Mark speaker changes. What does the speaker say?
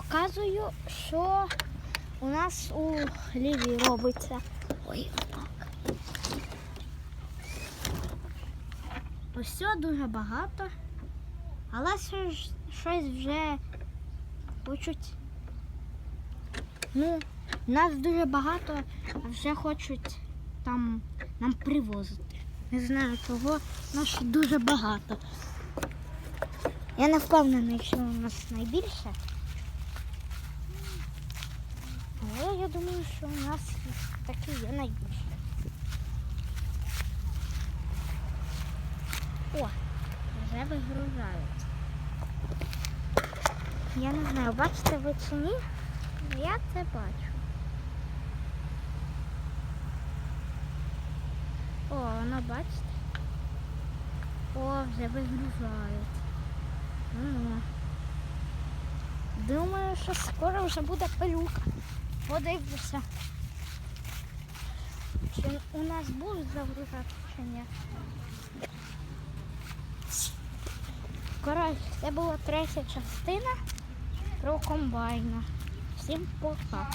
Speaker 1: Показую, що у нас у ліві робиться. Ой, отак. Ось дуже багато. Але щось вже хочуть. Ну, нас дуже багато, а вже хочуть там нам привозити. Не знаю чого, нас дуже багато. Я не впевнений, що у нас найбільше. Але я думаю, що у нас таки є найбільше. О, вже вигружають. Я не знаю, бачите ви чи ні? Я це бачу. О, воно бачите? О, вже вигружають. Ну. Думаю, що скоро вже буде пилюка. Подивлюся. Чи у нас будуть загружати чи ні. Коротше, це була третя частина про комбайна. Всім пока.